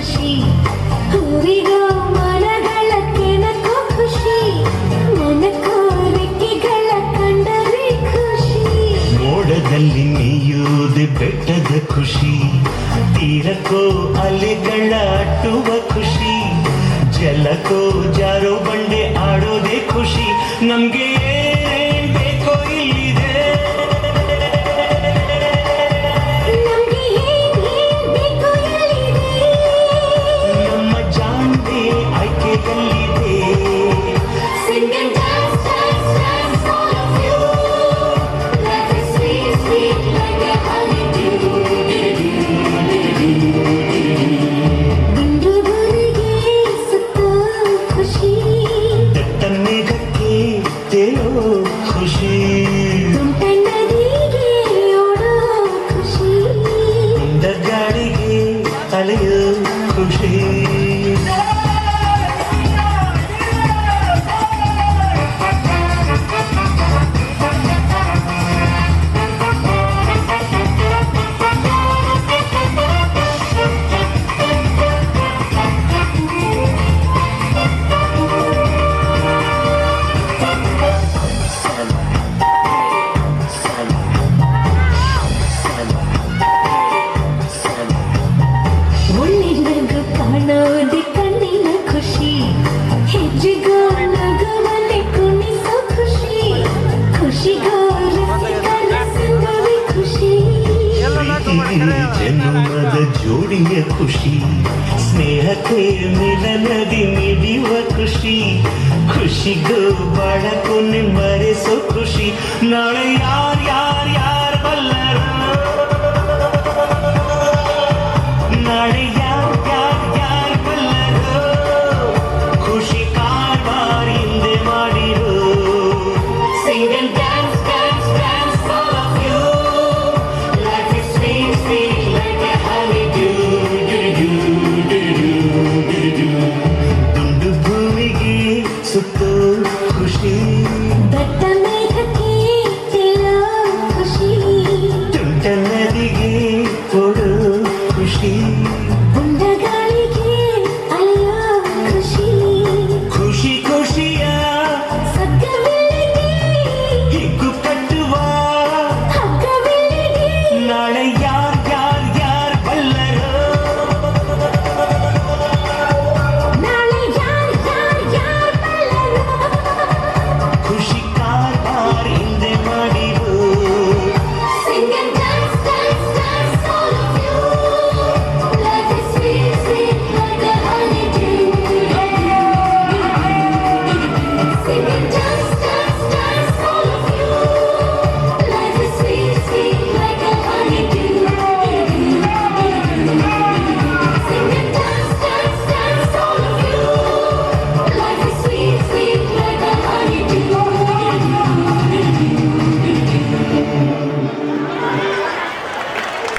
ಖುಷಿ. ಹೂವಿಗೋ ಕೆಣಕೋ ಖುಷಿ. ಮನಕೋ ರೆಕ್ಕೆಗಳ ಬೆಟ್ಟದ ಖುಷಿ. ತೀರಕ್ಕೋ ಅಲೆಗಳ ಅಟ್ಟುವ ಖುಷಿ. ಜಲಕ್ಕೋ ಜಾರೋ ಬಂಡೆ ಆಡೋದೇ ಖುಷಿ. ನಮ್ಗೆ ಬೇಕೋ ಇಲ್ಲಿದೆ ಅಲೆಯೋ ಖುಷಿ ಜೋಡಿಯ ಖುಷಿ ಸ್ನೇಹಕ್ಕೆ ಮಿಲನದಿ ಮಿಡಿಯುವ ಖುಷಿ ಖುಷಿಗೂ ಬಾಳಕೊನೆ ಮರೆಸೋ ಖುಷಿ ನಾಳೆ ಯಾರ್ಯಾರ